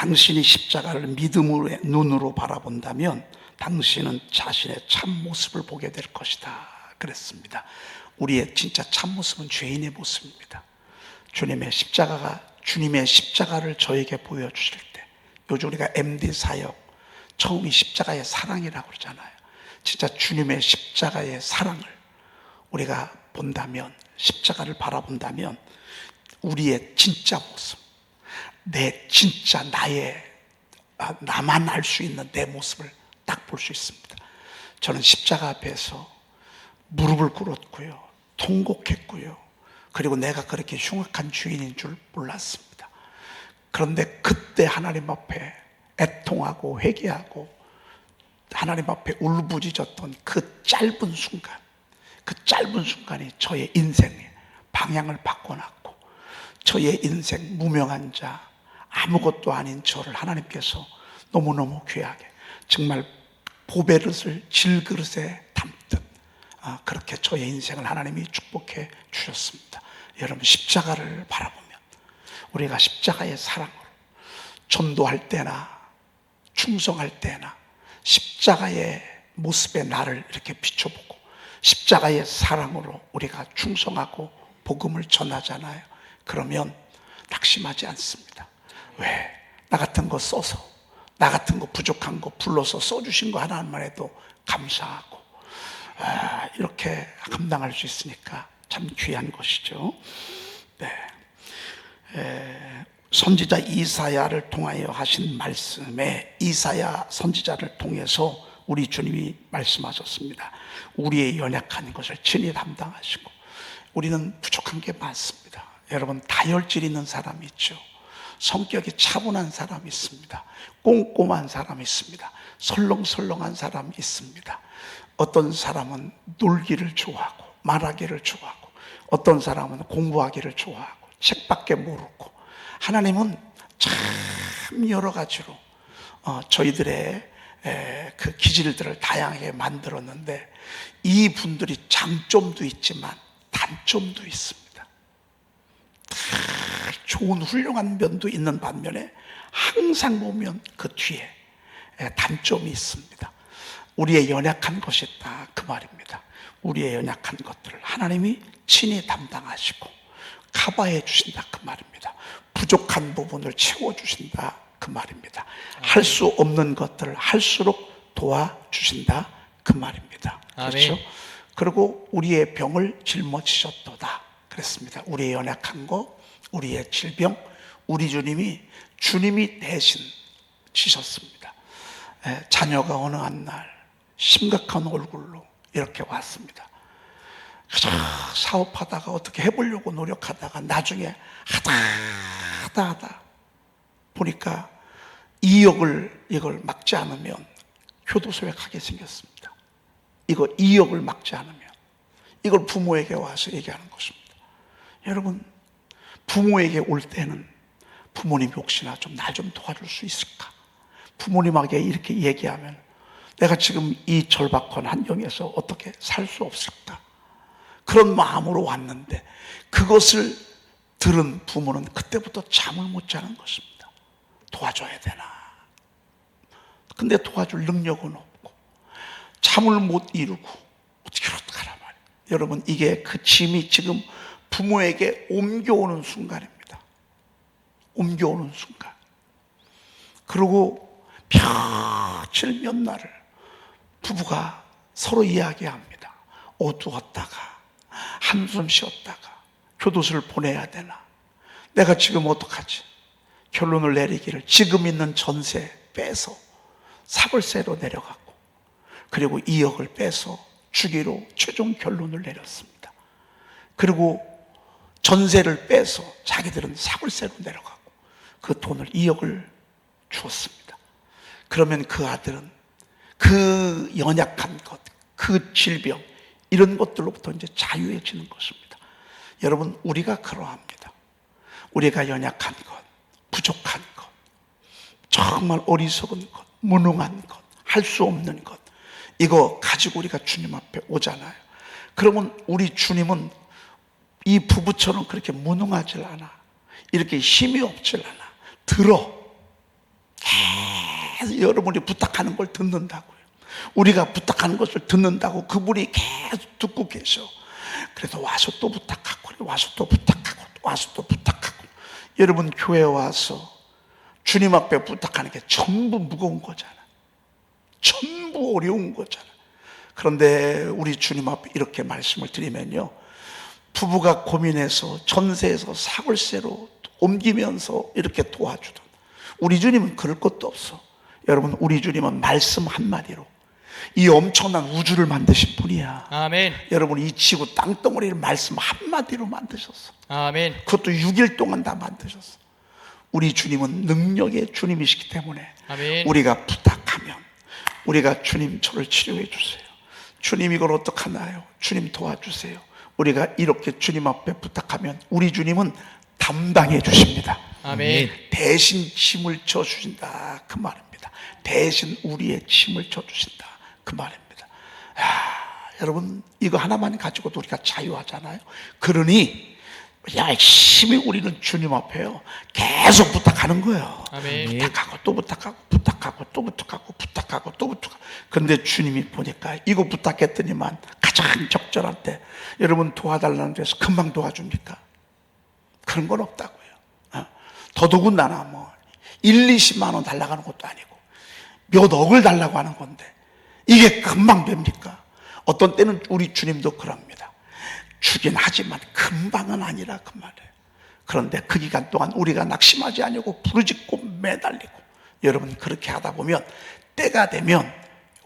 당신이 십자가를 믿음의 눈으로 바라본다면 당신은 자신의 참 모습을 보게 될 것이다. 그랬습니다. 우리의 진짜 참 모습은 죄인의 모습입니다. 주님의 십자가가 주님의 십자가를 저에게 보여 주실 때 요즘 우리가 MD 사역 처음이 십자가의 사랑이라고 그러잖아요. 진짜 주님의 십자가의 사랑을 우리가 본다면 십자가를 바라본다면 우리의 진짜 모습 내 진짜 나의 아, 나만 알 수 있는 내 모습을 딱 볼 수 있습니다. 저는 십자가 앞에서 무릎을 꿇었고요. 통곡했고요. 그리고 내가 그렇게 흉악한 주인인 줄 몰랐습니다. 그런데 그때 하나님 앞에 애통하고 회개하고 하나님 앞에 울부짖었던 그 짧은 순간, 그 짧은 순간이 저의 인생의 방향을 바꿔놨고, 저의 인생 무명한 자, 아무것도 아닌 저를 하나님께서 너무너무 귀하게, 정말 보배릇을 질그릇에 담듯, 아, 그렇게 저의 인생을 하나님이 축복해 주셨습니다. 여러분, 십자가를 바라보면, 우리가 십자가의 사랑으로 전도할 때나 충성할 때나 십자가의 모습의 나를 이렇게 비춰보고 십자가의 사랑으로 우리가 충성하고 복음을 전하잖아요. 그러면 낙심하지 않습니다. 왜? 나 같은 거 써서 나 같은 거 부족한 거 불러서 써주신 거 하나만 해도 감사하고 아, 이렇게 감당할 수 있으니까 참 귀한 것이죠. 네. 에, 선지자 이사야를 통하여 하신 말씀에 이사야 선지자를 통해서 우리 주님이 말씀하셨습니다. 우리의 연약한 것을 친히 담당하시고 우리는 부족한 게 많습니다. 여러분 다혈질 있는 사람이 있죠. 성격이 차분한 사람이 있습니다. 꼼꼼한 사람이 있습니다. 설렁설렁한 사람이 있습니다. 어떤 사람은 놀기를 좋아하고 말하기를 좋아하고 어떤 사람은 공부하기를 좋아하고 책밖에 모르고 하나님은 참 여러 가지로 어, 저희들의 에, 그 기질들을 다양하게 만들었는데 이 분들이 장점도 있지만 단점도 있습니다. 다 좋은 훌륭한 면도 있는 반면에 항상 보면 그 뒤에 에, 단점이 있습니다. 우리의 연약한 것이 있다 그 말입니다. 우리의 연약한 것들을 하나님이 친히 담당하시고 커버해 주신다 그 말입니다. 부족한 부분을 채워 주신다 그 말입니다. 할 수 없는 것들을 할수록 도와 주신다 그 말입니다. 그렇죠? 아멘. 그리고 우리의 병을 짊어지셨도다 그랬습니다. 우리의 연약한 거, 우리의 질병, 우리 주님이 주님이 대신 지셨습니다. 에, 자녀가 어느 한 날 심각한 얼굴로 이렇게 왔습니다. 그저 사업하다가 어떻게 해보려고 노력하다가 나중에 하다 하다 하다 보니까 2억을 이걸 막지 않으면 교도소에 가게 생겼습니다. 이거 2억을 막지 않으면 이걸 부모에게 와서 얘기하는 것입니다. 여러분 부모에게 올 때는 부모님이 혹시나 좀 날 좀 도와줄 수 있을까? 부모님에게 이렇게 얘기하면 내가 지금 이 절박한 환경에서 어떻게 살 수 없을까? 그런 마음으로 왔는데 그것을 들은 부모는 그때부터 잠을 못 자는 것입니다. 도와줘야 되나? 근데 도와줄 능력은 없고 잠을 못 이루고 어떻게 어떡하란 말이에요. 여러분 이게 그 짐이 지금 부모에게 옮겨오는 순간입니다. 옮겨오는 순간. 그리고 며칠 몇 날을 부부가 서로 이야기합니다. 어두웠다가 한숨 쉬었다가 교도소를 보내야 되나? 내가 지금 어떡하지? 결론을 내리기를 지금 있는 전세 빼서 사벌세로 내려갔고 그리고 2억을 빼서 주기로 최종 결론을 내렸습니다. 그리고 전세를 빼서 자기들은 사불세로 내려가고 그 돈을 2억을 주었습니다. 그러면 그 아들은 그 연약한 것, 그 질병, 이런 것들로부터 이제 자유해지는 것입니다. 여러분, 우리가 그러합니다. 우리가 연약한 것, 부족한 것, 정말 어리석은 것, 무능한 것, 할 수 없는 것, 이거 가지고 우리가 주님 앞에 오잖아요. 그러면 우리 주님은 이 부부처럼 그렇게 무능하질 않아. 이렇게 힘이 없질 않아. 들어. 계속 여러분이 부탁하는 걸 듣는다고요. 우리가 부탁하는 것을 듣는다고 그분이 계속 듣고 계셔. 그래서 와서 또 부탁하고, 와서 또 부탁하고, 와서 또 부탁하고. 여러분 교회 와서 주님 앞에 부탁하는 게 전부 무거운 거잖아. 전부 어려운 거잖아. 그런데 우리 주님 앞에 이렇게 말씀을 드리면요. 부부가 고민해서 전세에서 사골세로 옮기면서 이렇게 도와주던 우리 주님은 그럴 것도 없어. 여러분, 우리 주님은 말씀 한마디로 이 엄청난 우주를 만드신 분이야. 아멘. 여러분, 이 지구 땅덩어리를 말씀 한마디로 만드셨어. 아멘. 그것도 6일 동안 다 만드셨어. 우리 주님은 능력의 주님이시기 때문에 아멘. 우리가 부탁하면 우리가 주님 저를 치료해 주세요. 주님 이걸 어떡하나요? 주님 도와주세요. 우리가 이렇게 주님 앞에 부탁하면 우리 주님은 담당해 주십니다. 아멘. 대신 짐을 져 주신다 그 말입니다. 대신 우리의 짐을 져 주신다 그 말입니다. 야, 여러분 이거 하나만 가지고도 우리가 자유하잖아요. 그러니 열심히 우리는 주님 앞에요 계속 부탁하는 거예요. 아멘. 부탁하고 또 부탁하고 부탁하고 또 부탁하고 부탁하고 또 부탁하고 근데 주님이 보니까 이거 부탁했더니만 가장 적절할 때 여러분 도와달라는 데서 금방 도와줍니까? 그런 건 없다고요. 어? 더더군다나 뭐 1, 20만 원 달라고 하는 것도 아니고 몇 억을 달라고 하는 건데 이게 금방 됩니까? 어떤 때는 우리 주님도 그럽니다. 주긴 하지만 금방은 아니라 그 말이에요. 그런데 그 기간 동안 우리가 낙심하지 아니고 부르짖고 매달리고 여러분 그렇게 하다 보면 때가 되면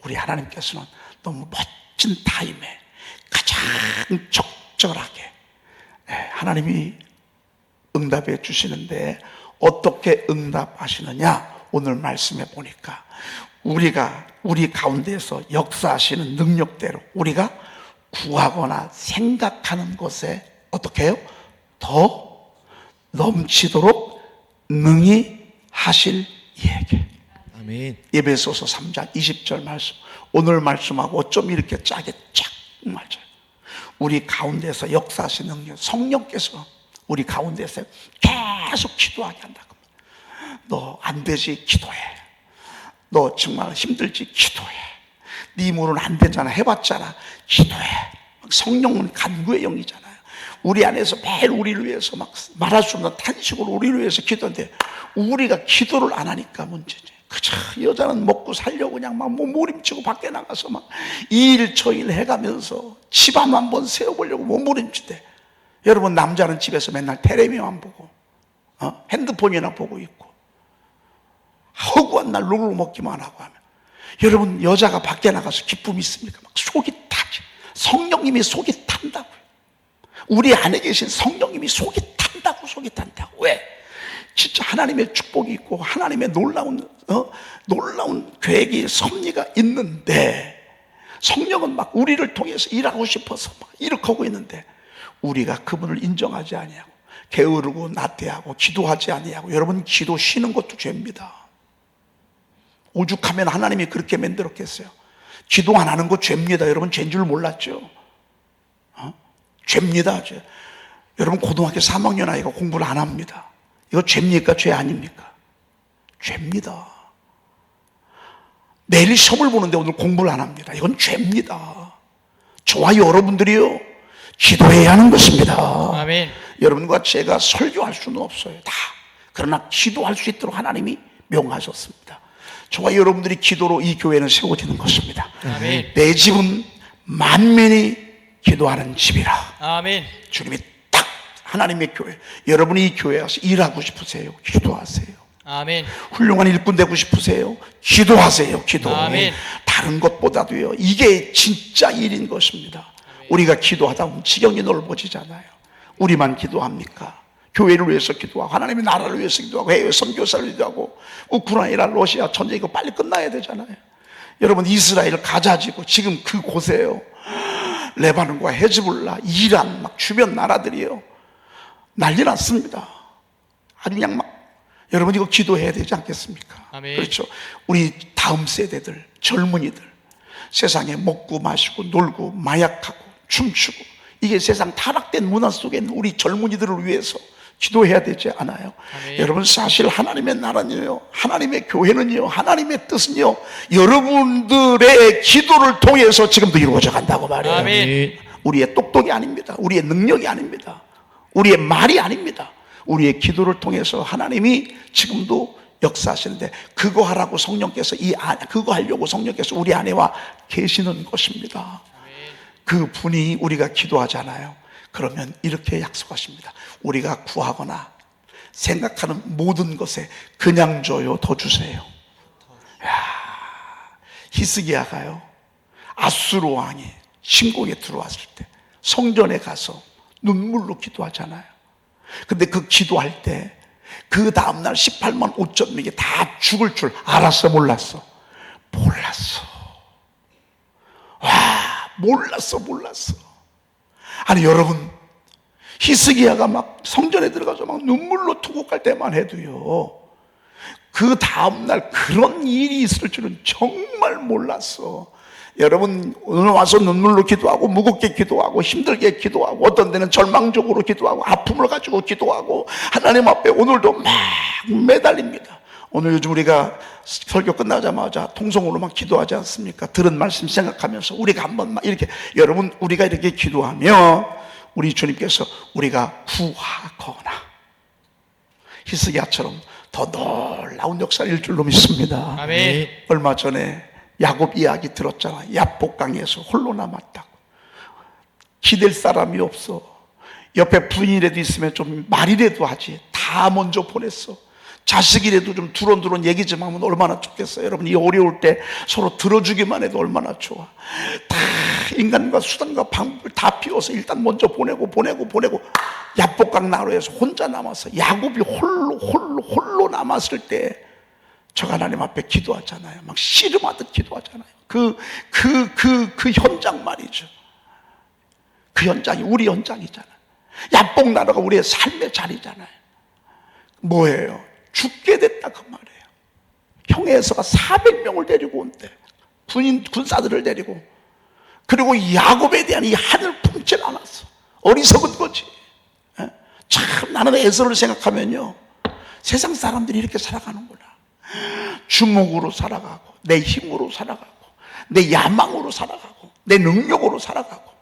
우리 하나님께서는 너무 멋진 타임에 가장 적절하게 예, 하나님이 응답해 주시는데 어떻게 응답하시느냐 오늘 말씀해 보니까 우리가 우리 가운데서 역사하시는 능력대로 우리가 구하거나 생각하는 것에 어떻게 해요? 더 넘치도록 능히 하실 이에게. 아멘. 예배소서 3장 20절 말씀. 오늘 말씀하고 어쩜 이렇게 짜게 쫙 맞아요 우리 가운데서 역사하시는 능력 성령께서 우리 가운데서 계속 기도하게 한다고 너안 되지 기도해. 너 정말 힘들지 기도해 네 힘으로는 안 되잖아. 해봤잖아. 기도해. 성령은 간구의 영이잖아요. 우리 안에서 매일 우리를 위해서 막 말할 수 없는 탄식으로 우리를 위해서 기도하는데 우리가 기도를 안 하니까 문제지. 그저 여자는 먹고 살려고 그냥 막 몸부림치고 밖에 나가서 막 이일 저일 해가면서 집안 한번 세워보려고 몸부림치대. 여러분 남자는 집에서 맨날 테레비만 보고 어? 핸드폰이나 보고 있고 허구한 날 룰루 먹기만 하고 하면 여러분 여자가 밖에 나가서 기쁨이 있습니까? 막 속이 타지 성령님이 속이 탄다고요 우리 안에 계신 성령님이 속이 탄다고 속이 탄다고 왜? 진짜 하나님의 축복이 있고 하나님의 놀라운 어? 놀라운 계획이 섭리가 있는데 성령은 막 우리를 통해서 일하고 싶어서 막 하고 있는데 우리가 그분을 인정하지 아니하고 게으르고 나태하고 기도하지 아니하고 여러분 기도 쉬는 것도 죄입니다. 오죽하면 하나님이 그렇게 만들었겠어요. 기도 안 하는 거 죄입니다. 여러분 죄인 줄 몰랐죠? 어? 죄입니다. 죄. 여러분 고등학교 3학년 아이가 공부를 안 합니다. 이거 죄입니까? 죄 아닙니까? 죄입니다. 내일 시험을 보는데 오늘 공부를 안 합니다. 이건 죄입니다. 저와 여러분들이요. 기도해야 하는 것입니다. 아멘. 여러분과 제가 설교할 수는 없어요. 다. 그러나 기도할 수 있도록 하나님이 명하셨습니다. 저와 여러분들이 기도로 이 교회는 세워지는 것입니다. 아멘. 내 집은 만민이 기도하는 집이라. 아멘. 주님이 딱 하나님의 교회. 여러분이 이 교회에 와서 일하고 싶으세요? 기도하세요. 아멘. 훌륭한 일꾼 되고 싶으세요? 기도하세요. 기도. 아멘. 다른 것보다도요. 이게 진짜 일인 것입니다. 우리가 기도하다 보면 지경이 넓어지잖아요. 우리만 기도합니까? 교회를 위해서 기도하고 하나님의 나라를 위해서 기도하고 해외 선교사를 기도하고 우크라이나 러시아 전쟁 이거 빨리 끝나야 되잖아요. 여러분 이스라엘 가자지고 지금 그 곳에요. 레바논과 헤즈볼라, 이란 막 주변 나라들이요. 난리 났습니다. 아주 그냥 막 여러분 이거 기도해야 되지 않겠습니까? 아멘. 그렇죠. 우리 다음 세대들, 젊은이들 세상에 먹고 마시고 놀고 마약하고 춤추고 이게 세상 타락된 문화 속에 있는 우리 젊은이들을 위해서 기도해야 되지 않아요? 아멘. 여러분 사실 하나님의 나라는요, 하나님의 교회는요, 하나님의 뜻은요, 여러분들의 기도를 통해서 지금도 이루어져 간다고 말해요. 아멘. 우리의 똑똑이 아닙니다. 우리의 능력이 아닙니다. 우리의 말이 아닙니다. 우리의 기도를 통해서 하나님이 지금도 역사하시는데 그거 하라고 성령께서 이 안, 그거 하려고 성령께서 우리 안에와 계시는 것입니다. 그 분이 우리가 기도하잖아요. 그러면 이렇게 약속하십니다. 우리가 구하거나 생각하는 모든 것에 그냥 줘요, 더 주세요. 야, 히스기야가요. 아수르 왕이 침공에 들어왔을 때 성전에 가서 눈물로 기도하잖아요. 근데 그 기도할 때 그 다음날 18만 5천 명이 다 죽을 줄 알았어, 몰랐어? 몰랐어. 와, 몰랐어, 몰랐어. 아니, 여러분, 히스기야가 막 성전에 들어가서 막 눈물로 투곡할 때만 해도요. 그 다음날 그런 일이 있을 줄은 정말 몰랐어. 여러분, 오늘 와서 눈물로 기도하고, 무겁게 기도하고, 힘들게 기도하고, 어떤 데는 절망적으로 기도하고, 아픔을 가지고 기도하고, 하나님 앞에 오늘도 막 매달립니다. 오늘 요즘 우리가 설교 끝나자마자 통성으로만 기도하지 않습니까? 들은 말씀 생각하면서 우리가 한번 막 이렇게, 여러분, 우리가 이렇게 기도하면 우리 주님께서 우리가 구하거나, 히스기야처럼 더 놀라운 역사일 줄로 믿습니다. 아멘. 얼마 전에 야곱 이야기 들었잖아. 야복강에서 홀로 남았다고. 기댈 사람이 없어. 옆에 부인이라도 있으면 좀 말이라도 하지. 다 먼저 보냈어. 자식이라도 좀 두런두런 얘기 좀 하면 얼마나 좋겠어요. 여러분, 이 어려울 때 서로 들어주기만 해도 얼마나 좋아. 다 인간과 수단과 방법을 다 피워서 일단 먼저 보내고 보내고 보내고 야복강 나루에서 혼자 남았어. 야곱이 홀로 홀로 홀로 남았을 때 저 하나님 앞에 기도하잖아요. 막 씨름하듯 기도하잖아요. 그, 그, 그, 그 현장 말이죠. 그 현장이 우리 현장이잖아요. 야뽕 나라가 우리의 삶의 자리잖아요. 뭐예요? 죽게 됐다 그 말이에요. 형에서가 400명을 데리고 온대. 군인, 군사들을 데리고. 그리고 야곱에 대한 이 한을 품질 않았어. 어리석은 거지. 예? 참 나는 에서를 생각하면요. 세상 사람들이 이렇게 살아가는구나. 주먹으로 살아가고, 내 힘으로 살아가고, 내 야망으로 살아가고, 내 능력으로 살아가고.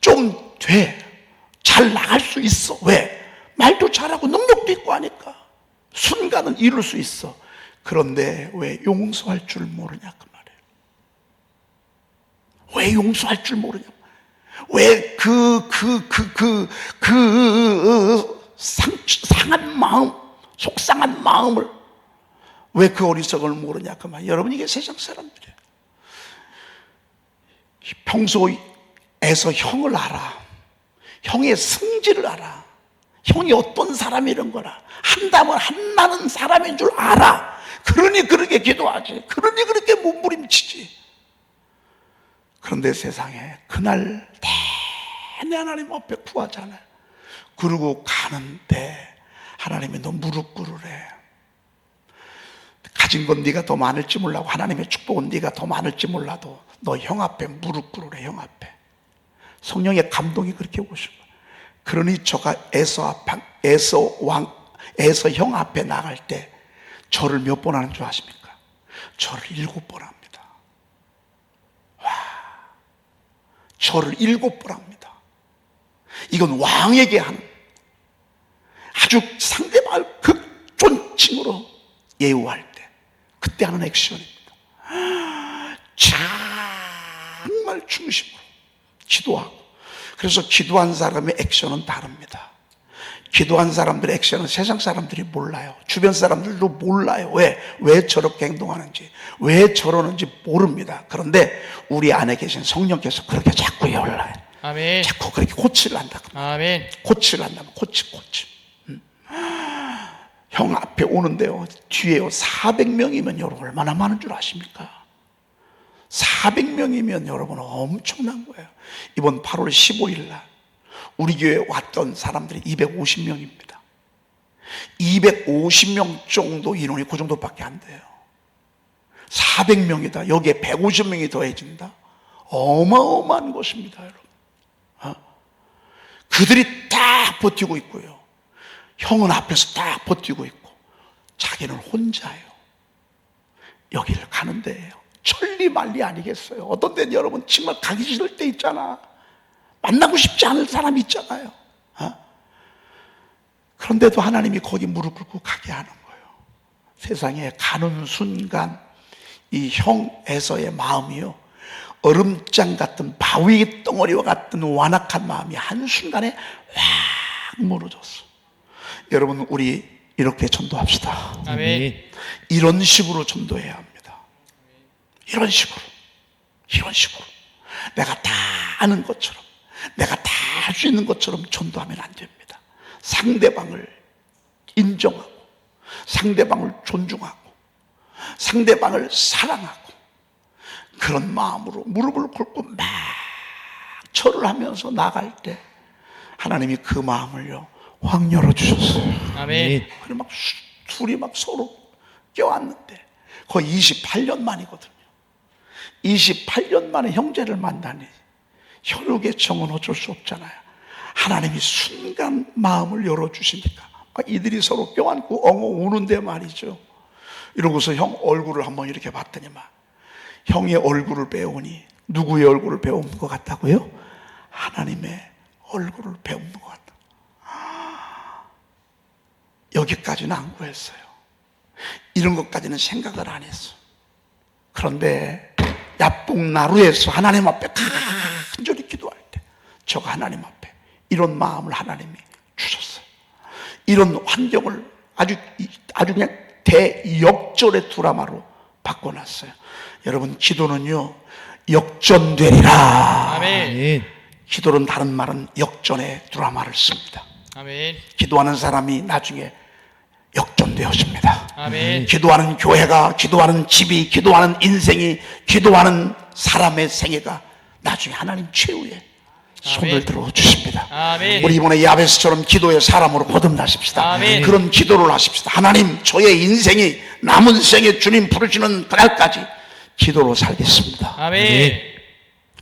좀 돼. 잘 나갈 수 있어. 왜? 말도 잘하고 능력도 있고 하니까. 순간은 이룰 수 있어. 그런데 왜 용서할 줄 모르냐 그 말이에요. 왜 용서할 줄 모르냐? 왜 그 그 그 그 그 상한 마음, 속상한 마음을 왜 그 어리석음을 모르냐 그 말. 여러분 이게 세상 사람들이에요. 평소에서 형을 알아. 형의 성질을 알아. 형이 어떤 사람이 이런 거라. 한다면 한나는 사람인 줄 알아. 그러니 그렇게 기도하지. 그러니 그렇게 몸부림치지. 그런데 세상에 그날 내내 하나님 앞에 구하잖아요. 그러고 가는데 하나님이 너 무릎 꿇으래. 가진 건 네가 더 많을지 몰라고 하나님의 축복은 네가 더 많을지 몰라도 너 형 앞에 무릎 꿇으래 형 앞에. 성령의 감동이 그렇게 오신 거예요. 그러니 저가 에서 앞, 에서 왕, 에서 형 앞에 나갈 때 저를 몇 번 하는 줄 아십니까? 저를 일곱 번 합니다. 와, 저를 일곱 번 합니다. 이건 왕에게 하는 아주 상대방을 극존칭으로 예우할 때 그때 하는 액션입니다. 정말 중심으로 기도하고 그래서 기도한 사람의 액션은 다릅니다. 기도한 사람들의 액션은 세상 사람들이 몰라요. 주변 사람들도 몰라요. 왜? 왜 저렇게 행동하는지, 왜 저러는지 모릅니다. 그런데 우리 안에 계신 성령께서 그렇게 자꾸 열나요. 아멘. 자꾸 그렇게 코치를 한다. 아멘. 코치를 한다면 코치, 코치. 음. 형 앞에 오는데요. 뒤에요. 400명이면 여러분 얼마나 많은 줄 아십니까? 400명이면 여러분 엄청난 거예요. 이번 8월 15일 날 우리 교회 왔던 사람들이 250명입니다. 250명 정도 인원이 그 정도밖에 안 돼요. 400명이다. 여기에 150명이 더해진다. 어마어마한 것입니다, 여러분. 어? 그들이 딱 버티고 있고요. 형은 앞에서 딱 버티고 있고 자기는 혼자예요. 여기를 가는 데예요. 천리 만리 아니겠어요. 어떤 데는 여러분 정말 가기 싫을 때 있잖아. 만나고 싶지 않을 사람 있잖아요. 어? 그런데도 하나님이 거기 무릎 꿇고 가게 하는 거예요. 세상에 가는 순간 이 형 에서의 마음이요. 얼음장 같은 바위 덩어리와 같은 완악한 마음이 한순간에 확 무너졌어. 여러분, 우리 이렇게 전도합시다. 아멘. 이런 식으로 전도해야 합니다. 이런 식으로. 이런 식으로. 내가 다 아는 것처럼, 내가 다 할 수 있는 것처럼 전도하면 안 됩니다. 상대방을 인정하고, 상대방을 존중하고, 상대방을 사랑하고, 그런 마음으로 무릎을 꿇고 막 절을 하면서 나갈 때, 하나님이 그 마음을요, 확 열어주셨어요. 아멘. 그래 막 수- 둘이 막 서로 껴안는데 거의 28년 만이거든요. 28년 만에 형제를 만나니 혈육의 정은 어쩔 수 없잖아요. 하나님이 순간 마음을 열어주시니까 막 이들이 서로 껴안고 엉엉 우는데 말이죠. 이러고서 형 얼굴을 한번 이렇게 봤더니만 형의 얼굴을 배우니 누구의 얼굴을 배우는 것 같다고요? 하나님의 얼굴을 배우는 것 같다. 여기까지는 안 구했어요. 이런 것까지는 생각을 안 했어. 그런데 야뽕나루에서 하나님 앞에 간절히 기도할 때 저가 하나님 앞에 이런 마음을 하나님이 주셨어요. 이런 환경을 아주 아주 그냥 대역전의 드라마로 바꿔놨어요. 여러분 기도는요 역전되리라. 아멘. 기도는 다른 말은 역전의 드라마를 씁니다. 아멘. 기도하는 사람이 나중에 역전되어집니다. 아멘. 기도하는 교회가, 기도하는 집이, 기도하는 인생이, 기도하는 사람의 생애가 나중에 하나님 최후에 손을 아멘. 들어 주십니다. 아멘. 우리 이번에 야베스처럼 기도의 사람으로 거듭나십시다. 아멘. 그런 기도를 하십시다. 하나님, 저의 인생이 남은 생에 주님 부르시는 그날까지 기도로 살겠습니다. 아멘.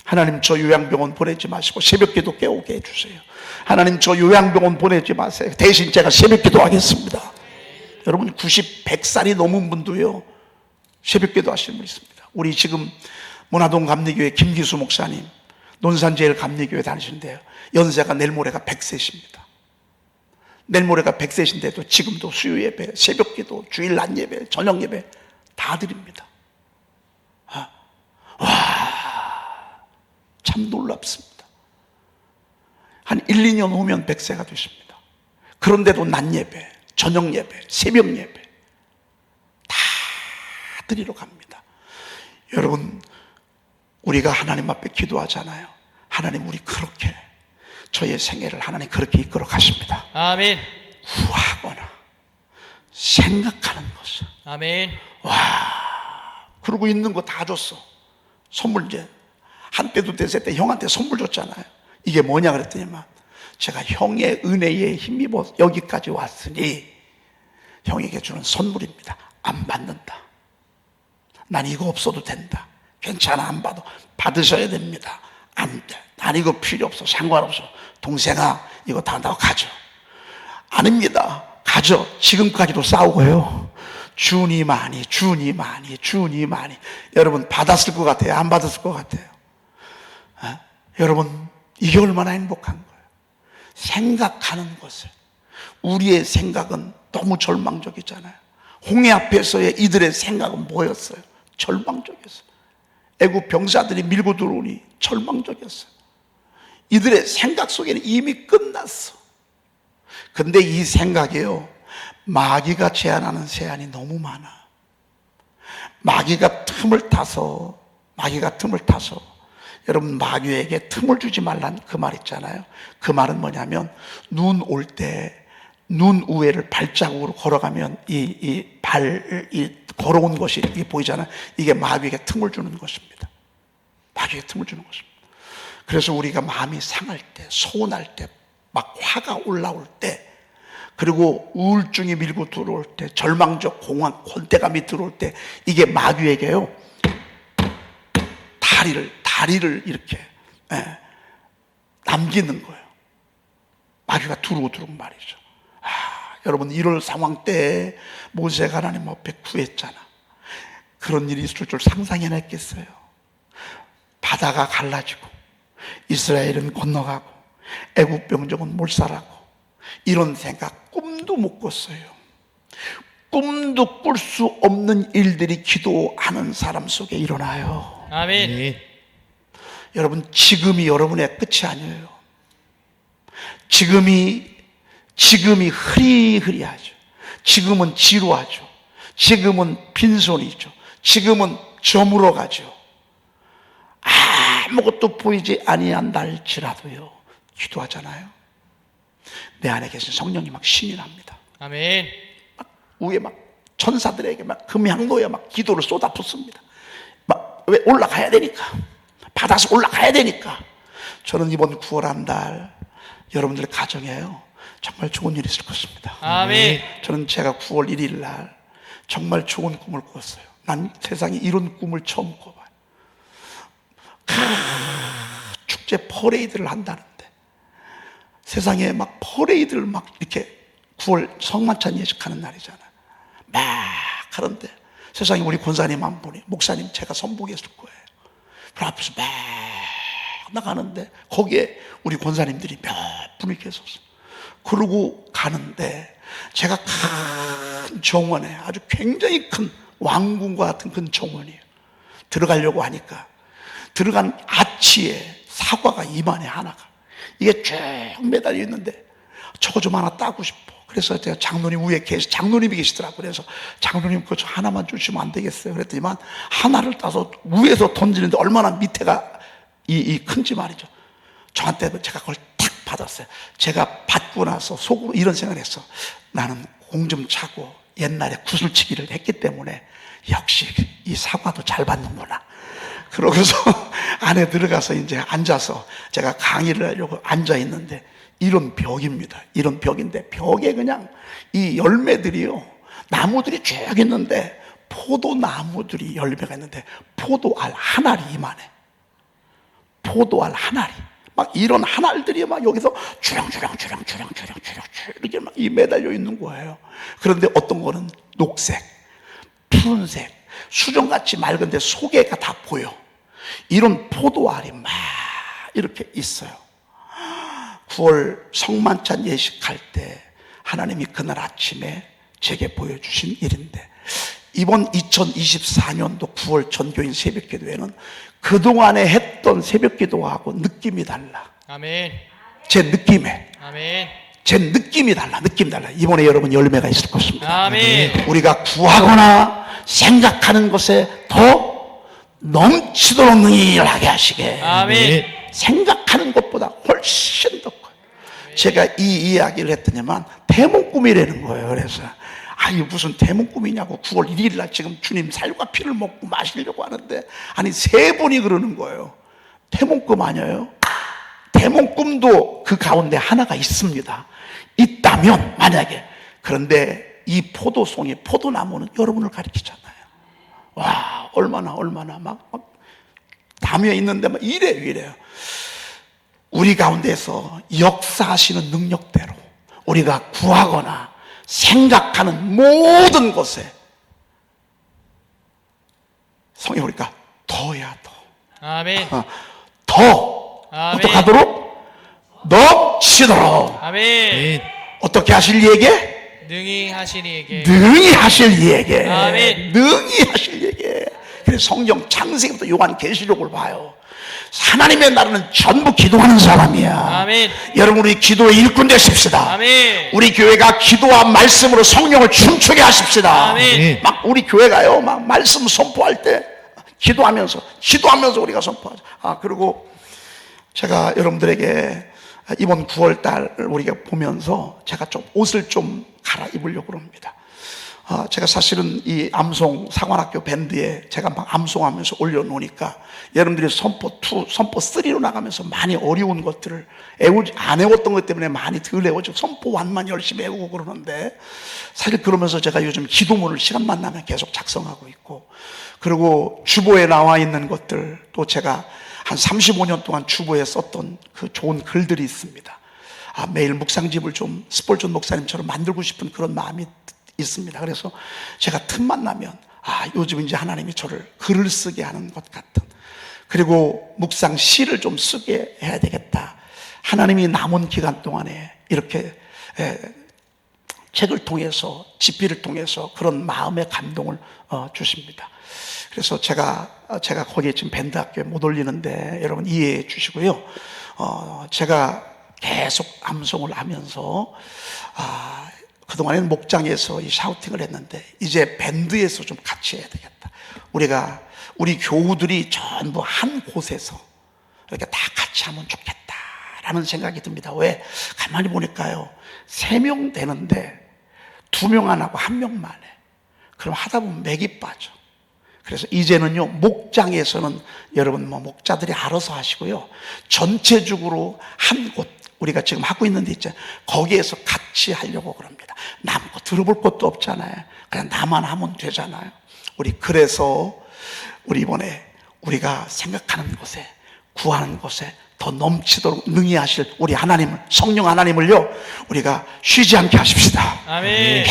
하나님 저 요양병원 보내지 마시고 새벽 기도 깨우게 해주세요. 하나님 저 요양병원 보내지 마세요. 대신 제가 새벽 기도 하겠습니다. 여러분 90, 100살이 넘은 분도요 새벽기도 하시는 분 있습니다. 우리 지금 문화동 감리교회 김기수 목사님 논산제일 감리교회 다니시는데요. 연세가 내일 모레가 100세십니다. 내일 모레가 100세신데도 지금도 수요 예배, 새벽 기도, 주일 낮 예배, 저녁 예배 다 드립니다. 참 놀랍습니다. 한 1, 2년 후면 100세가 되십니다. 그런데도 낮 예배, 저녁 예배, 새벽 예배 다 드리러 갑니다. 여러분, 우리가 하나님 앞에 기도하잖아요. 하나님 우리 그렇게 저의 생애를 하나님 그렇게 이끌어 가십니다. 아멘. 구하거나 생각하는 것을 아멘. 그러고 있는 거 다 줬어. 선물 이제 한때도 됐을 때 형한테 선물 줬잖아요. 이게 뭐냐 그랬더니만 제가 형의 은혜에 힘입어 여기까지 왔으니 형에게 주는 선물입니다. 안 받는다. 난 이거 없어도 된다. 괜찮아 안 받아. 받으셔야 됩니다. 안 돼. 난 이거 필요 없어. 상관없어. 동생아 이거 다 나 가져. 아닙니다. 가져. 지금까지도 싸우고요. 주니 많이, 주니 많이, 주니 많이. 여러분 받았을 것 같아요? 안 받았을 것 같아요? 어? 여러분 이게 얼마나 행복한 거예요? 생각하는 것을. 우리의 생각은 너무 절망적이잖아요. 홍해 앞에서의 이들의 생각은 뭐였어요? 절망적이었어요. 애국 병사들이 밀고 들어오니 절망적이었어요. 이들의 생각 속에는 이미 끝났어. 근데 이 생각이요. 마귀가 제안하는 제안이 너무 많아. 마귀가 틈을 타서, 마귀가 틈을 타서, 여러분, 마귀에게 틈을 주지 말란 그 말 있잖아요. 그 말은 뭐냐면, 눈 올 때, 눈 우회를 발자국으로 걸어가면, 이, 이 발, 이 걸어온 것이 이게 보이잖아요. 이게 마귀에게 틈을 주는 것입니다. 마귀에게 틈을 주는 것입니다. 그래서 우리가 마음이 상할 때, 서운할 때, 막 화가 올라올 때, 그리고 우울증이 밀고 들어올 때, 절망적 공황, 권태감이 들어올 때, 이게 마귀에게요, 다리를, 다리를 이렇게, 예, 남기는 거예요. 마귀가 들어오도록 말이죠. 아, 여러분 이럴 상황 때 모세가 하나님 앞에 구했잖아. 그런 일이 있을 줄 상상해냈겠어요. 바다가 갈라지고 이스라엘은 건너가고 애굽 병정은 몰살하고 이런 생각 꿈도 못 꿨어요. 꿈도 꿀 수 없는 일들이 기도하는 사람 속에 일어나요. 아멘. 여러분 지금이 여러분의 끝이 아니에요. 지금이 지금이 흐리흐리하죠. 지금은 지루하죠. 지금은 빈손이죠. 지금은 저물어 가죠. 아무것도 보이지 아니한 날지라도요. 기도하잖아요. 내 안에 계신 성령이 막 신이 납니다. 아멘. 위에 막 천사들에게 막 금향로에 막 기도를 쏟아 붓습니다. 막 왜 올라가야 되니까 받아서 올라가야 되니까 저는 이번 9월 한 달 여러분들 가정에요 정말 좋은 일이 있을 것입니다. 아멘. 저는 제가 9월 1일 날 정말 좋은 꿈을 꿨어요. 난 세상에 이런 꿈을 처음 꿔봐요. 크, 축제 퍼레이드를 한다는데 세상에 막 퍼레이드를 막 이렇게 9월 성만찬 예식하는 날이잖아요. 막 하는데 세상에 우리 권사님 한 분이 목사님 제가 선보겠을 거예요. 그 앞에서 막 나가는데 거기에 우리 권사님들이 몇 분이 계셨어. 그러고 가는데 제가 큰 정원에 아주 굉장히 큰 왕궁과 같은 큰 정원이에요. 들어가려고 하니까 들어간 아치에 사과가 이만해 하나가 이게 쭉 매달려 있는데 저거 좀 하나 따고 싶어. 그래서 제가 장로님 위에 계시, 장로님이 계시더라고요. 그래서 장로님 그거 저 하나만 주시면 안 되겠어요. 그랬더니만 하나를 따서 위에서 던지는데 얼마나 밑에가 이, 이 큰지 말이죠. 저한테 제가 그걸 탁 받았어요. 제가 받고 나서 속으로 이런 생각을 했어. 나는 공 좀 차고 옛날에 구슬치기를 했기 때문에 역시 이 사과도 잘 받는구나. 그러고서 안에 들어가서 이제 앉아서 제가 강의를 하려고 앉아 있는데 이런 벽입니다. 이런 벽인데 벽에 그냥 이 열매들이요. 나무들이 쭉 있는데 포도나무들이 열매가 있는데 포도알 한 알이 이만해. 포도알 한 알이. 막 이런 한 알들이 막 여기서 주렁주렁 주렁 주렁 주렁 주렁 이렇게 막 이 매달려 있는 거예요. 그런데 어떤 거는 녹색, 푸른색, 수정같이 맑은데 속에가 다 보여. 이런 포도알이 막 이렇게 있어요. 9월 성만찬 예식할 때 하나님이 그날 아침에 제게 보여주신 일인데 이번 2024년도 9월 전교인 새벽 기도회는 그동안에 했던 새벽 기도하고 느낌이 달라. 아멘. 제 느낌에. 아멘. 제 느낌이 달라. 느낌이 달라. 이번에 여러분 열매가 있을 것입니다. 아멘. 우리가 구하거나 생각하는 것에 더 넘치도록 능히 일하게 하시게. 아멘. 생각하는 것보다 훨씬 더. 제가 이 이야기를 했더니만 대목꿈이라는 거예요. 그래서 아, 이 무슨 대목꿈이냐고 9월 1일 날 지금 주님 살과 피를 먹고 마시려고 하는데 아니 세 분이 그러는 거예요. 대목꿈 아니에요? 대목꿈도 그 가운데 하나가 있습니다. 있다면 만약에 그런데 이 포도송이 포도나무는 여러분을 가리키잖아요. 와 얼마나 얼마나 막, 막 담에 있는데 막 이래 이래요. 우리 가운데서 역사하시는 능력대로 우리가 구하거나 생각하는 모든 것에 성경 우리가 더야 더. 아멘. 어, 더 아멘. 어떻게 하도록 넘치도록 아멘. 어떻게 하실 이에게 능히 하시니에게. 능히 하실 이에게 아멘. 능히 하실 이에게 그래서 성경 창세기부터 요한 계시록을 봐요 하나님의 나라는 전부 기도하는 사람이야 아멘. 여러분 우리 기도의 일꾼 되십시다 아멘. 우리 교회가 기도와 말씀으로 성령을 춤추게 하십시다 아멘. 막 우리 교회가요 막 말씀 선포할 때 기도하면서 기도하면서 우리가 선포하죠 아 그리고 제가 여러분들에게 이번 9월 달 우리가 보면서 제가 좀 옷을 좀 갈아입으려고 합니다. 아, 제가 사실은 이 암송 상관학교 밴드에 제가 막 암송하면서 올려놓으니까 여러분들이 선포 2, 선포 3로 나가면서 많이 어려운 것들을 애우지, 안 애웠던 것 때문에 많이 덜 애워져 선포 1만 열심히 애우고 그러는데 사실 그러면서 제가 요즘 기도문을 시간만 나면 계속 작성하고 있고 그리고 주보에 나와 있는 것들 또 제가 한 35년 동안 주보에 썼던 그 좋은 글들이 있습니다. 아, 매일 묵상집을 좀 스폴전 목사님처럼 만들고 싶은 그런 마음이 있습니다. 그래서 제가 틈만 나면 아, 요즘 이제 하나님이 저를 글을 쓰게 하는 것 같은 그리고 묵상 시를 좀 쓰게 해야 되겠다. 하나님이 남은 기간 동안에 이렇게 에, 책을 통해서 집필을 통해서 그런 마음의 감동을 어, 주십니다. 그래서 제가 어, 제가 거기에 지금 밴드 학교에 못 올리는데 여러분 이해해 주시고요. 어, 제가 계속 암송을 하면서 아, 그동안에는 목장에서 이 샤우팅을 했는데 이제 밴드에서 좀 같이 해야 되겠다. 우리가 우리 교우들이 전부 한 곳에서 이렇게 다 같이 하면 좋겠다라는 생각이 듭니다. 왜? 가만히 보니까요. 세 명 되는데 두 명 안 하고 한 명만 해. 그럼 하다 보면 맥이 빠져. 그래서 이제는요, 목장에서는 여러분 뭐 목자들이 알아서 하시고요. 전체적으로 한 곳, 우리가 지금 하고 있는 데 있죠. 거기에서 같이 하려고 그럽니다. 남고 들어볼 것도 없잖아요. 그냥 나만 하면 되잖아요. 우리 그래서 우리 이번에 우리가 생각하는 곳에 구하는 곳에 더 넘치도록 능히 하실 우리 하나님을 성령 하나님을요 우리가 쉬지 않게 하십시다. 아멘.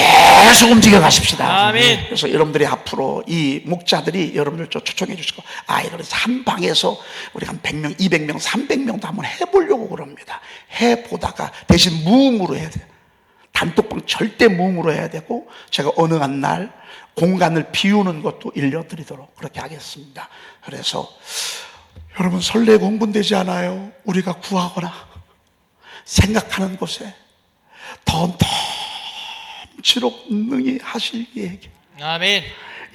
계속 움직여 가십시다. 아멘. 그래서 여러분들이 앞으로 이 목자들이 여러분들 좀 초청해 주시고 아이들을 한 방에서 우리 한 100명, 200명, 300명도 한번 해보려고 그럽니다. 해보다가 대신 무음으로 해야 돼요. 단톡방 절대 무음으로 해야 되고 제가 어느 한 날 공간을 비우는 것도 일려드리도록 그렇게 하겠습니다. 그래서 여러분 설레고 흥분되지 않아요? 우리가 구하거나 생각하는 곳에 더 넘치도록 능히 하실 얘기. 아멘.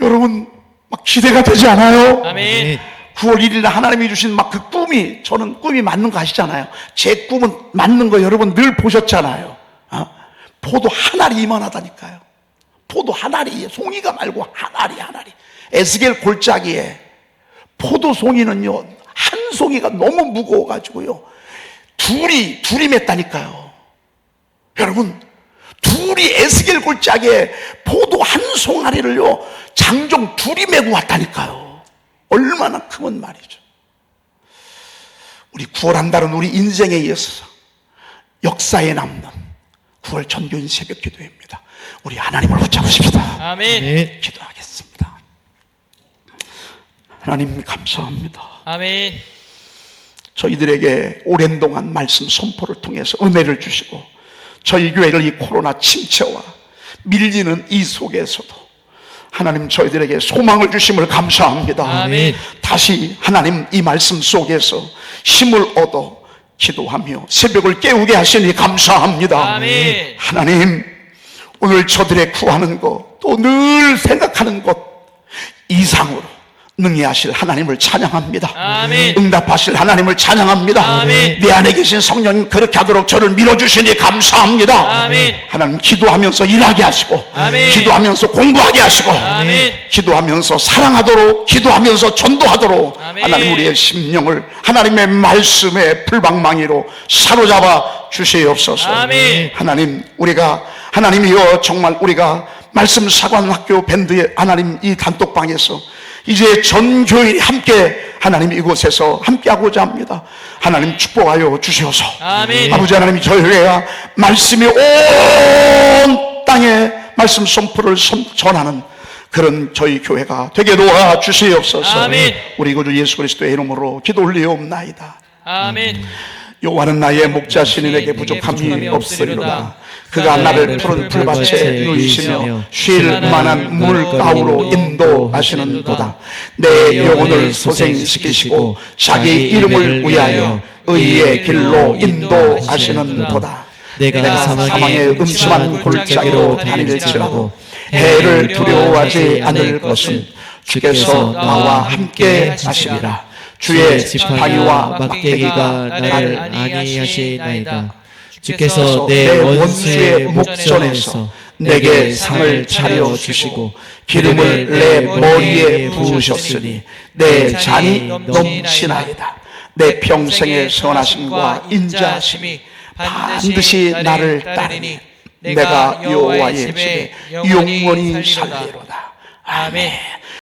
여러분 막 기대가 되지 않아요? 아멘. 9월 1일 날 하나님이 주신 막 그 꿈이 저는 꿈이 맞는 거 아시잖아요. 제 꿈은 맞는 거 여러분 늘 보셨잖아요. 어? 포도 한 알이 이만하다니까요. 포도 한 알이 송이가 말고 한 알이 한 알이. 에스겔 골짜기에 포도 송이는요 한 송이가 너무 무거워 가지고요 둘이 둘이 맸다니까요. 여러분 둘이 에스겔 골짜기에 포도 한 송아리를요 장정 둘이 메고 왔다니까요. 얼마나 크면 말이죠. 우리 구월한다는 우리 인생에 있어서 역사에 남는 9월 전교인 새벽 기도입니다. 우리 하나님을 붙잡으십시다. 아멘. 네. 기도하겠습니다. 하나님 감사합니다. 아멘. 저희들에게 오랜 동안 말씀 선포를 통해서 은혜를 주시고 저희 교회를 이 코로나 침체와 밀리는 이 속에서도 하나님 저희들에게 소망을 주심을 감사합니다. 아멘. 다시 하나님 이 말씀 속에서 힘을 얻어 기도하며 새벽을 깨우게 하시니 감사합니다. 아멘. 하나님 오늘 저들의 구하는 것 또 늘 생각하는 것 이상으로 능히 하실 하나님을 찬양합니다. 아멘. 응답하실 하나님을 찬양합니다. 아멘. 내 안에 계신 성령님 그렇게 하도록 저를 밀어주시니 감사합니다. 아멘. 하나님 기도하면서 일하게 하시고 아멘. 기도하면서 공부하게 하시고 아멘. 기도하면서 사랑하도록 기도하면서 전도하도록 아멘. 하나님 우리의 심령을 하나님의 말씀의 불방망이로 사로잡아 주시옵소서. 아멘. 하나님 우리가 하나님이여 정말 우리가 말씀 사관학교 밴드의 하나님 이 단톡방에서 이제 전 교인이 함께 하나님 이곳에서 함께하고자 합니다. 하나님 축복하여 주시옵소서. 아멘. 아버지 하나님 저희가 말씀이 온 땅에 말씀 선포를 선- 전하는 그런 저희 교회가 되게 도와 주시옵소서. 아멘. 우리 구주 예수 그리스도의 이름으로 기도 올리옵나이다. 아멘. 여호와는 나의 목자 신인에게 부족함이 없으리로다. 그가 나를 푸른 풀밭에 누이시며 쉴 만한 물가우로 인도하시는 도다. 내 영혼을 소생시키시고 자기 이름을 위하여 의의 길로 인도하시는 도다. 내가 사망의 음침한 골짜기로 다닐지라도 해를 두려워하지 않을 것은 주께서 나와 함께 하시리라. 주의 지팡이와 막대기가 나를 안위하시나이다. 주께서 내 원수의 목전에서 내게 상을 차려 주시고 기름을 내 머리에 부으셨으니 내 잔이 넘치나이다. 내 평생의 선하심과 인자하심이 반드시 나를 따르니 내가 여호와의 집에 영원히 살리로다. 아멘.